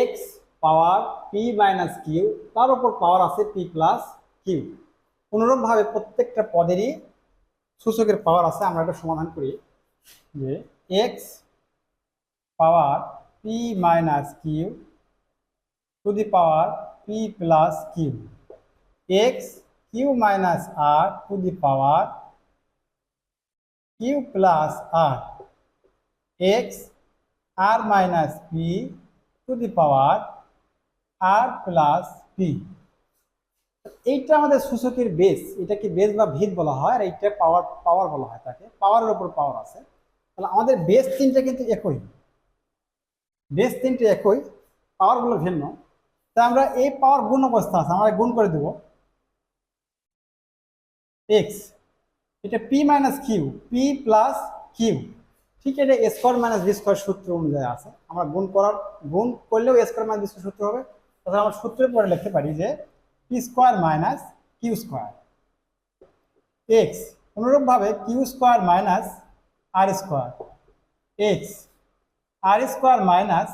X power p minus q তার উপর পাওয়ার আছে পি প্লাস কিউ অনুরূপভাবে প্রত্যেকটা পদেরই সূচকের পাওয়ার আছে, আমরা এটা সমাধান করি। যে x power p minus q to the power p plus q x q minus r to the power q plus r x r minus p to the power r plus p এইটা আমাদের সূচকের base এটাকে base বা ভিত বলা হয়, আর এইটা পাওয়ার পাওয়ার বলা হয় তাকে। পাওয়ারের উপর পাওয়ার আছে। তাহলে আমাদের বেস তিনটা কিন্তু একই। বেস তিনটে একই পাওয়ারগুলো ভিন্ন। তা আমরা এই পাওয়ার গুণ অবস্থা আছে, আমরা গুণ করে দেব। এক্স এটা p minus q p plus q ঠিক এটা স্কোয়ার মাইনাস বি স্কোয়ার সূত্র অনুযায়ী আছে। আমরা গুণ করার গুণ করলেও স্কোয়ার মাইনাস বি সূত্র হবে। তাহলে আমরা সূত্রের পরে লিখতে পারি যে p square minus q square x অনুরূপভাবে q square minus r square x r square minus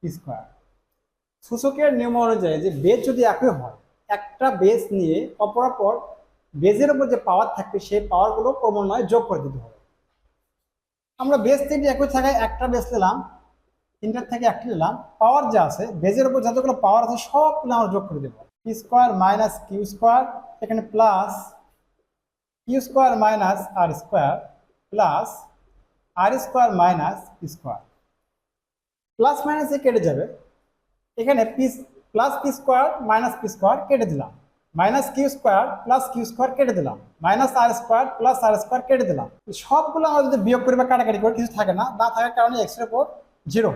p square সূচকের নিয়ম অনুযায়ী যে বেজ যদি একই হয়, একটা বেস নিয়ে অপরাপর বেজের উপর যে পাওয়ার থাকবে, সেই পাওয়ারগুলো ক্রমান্বয়ে যোগ করে দিতে হবে। আমরা বেস তিনটে একই থাকায় একটা বেস নিলাম, তিনটার থেকে একটা নিলাম পাওয়ার যা আছে বেজের উপর যতগুলো পাওয়ার আছে সবগুলো আমরা যোগ করে দেবো। P square minus q square এখানে plus q square minus r square plus r square minus square plus মাইনাসে কেটে যাবে। এখানে p plus p square minus p square কেটে দিলাম। Minus q square plus q square কেটে দিলাম। Minus r square plus r square কেটে দিলাম। সবগুলো আমরা যদি বিয়োগ করি বা কাটাকাটি করি, কিছু থাকে না। না থাকার কারণে এক্সের উপর জিরো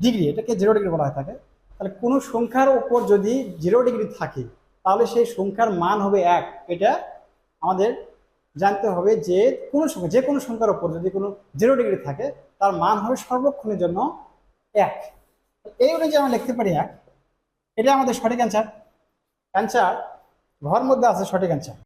ডিগ্রি এটাকে জিরো ডিগ্রি বলা হয় থাকে। তাহলে কোনো সংখ্যার উপর যদি জিরো ডিগ্রি থাকে, তাহলে সেই সংখ্যার মান হবে এক। এটা আমাদের জানতে হবে যে কোনো সংখ্যা, যে কোনো সংখ্যার উপর যদি কোনো জিরো ডিগ্রি থাকে, তার মান হবে সর্বক্ষণের জন্য এক। এই অনুযায়ী আমরা লিখতে পারি এক। এটা আমাদের সঠিক অ্যান্সার অ্যান্সার ঘর মধ্যে আছে সঠিক অ্যান্সার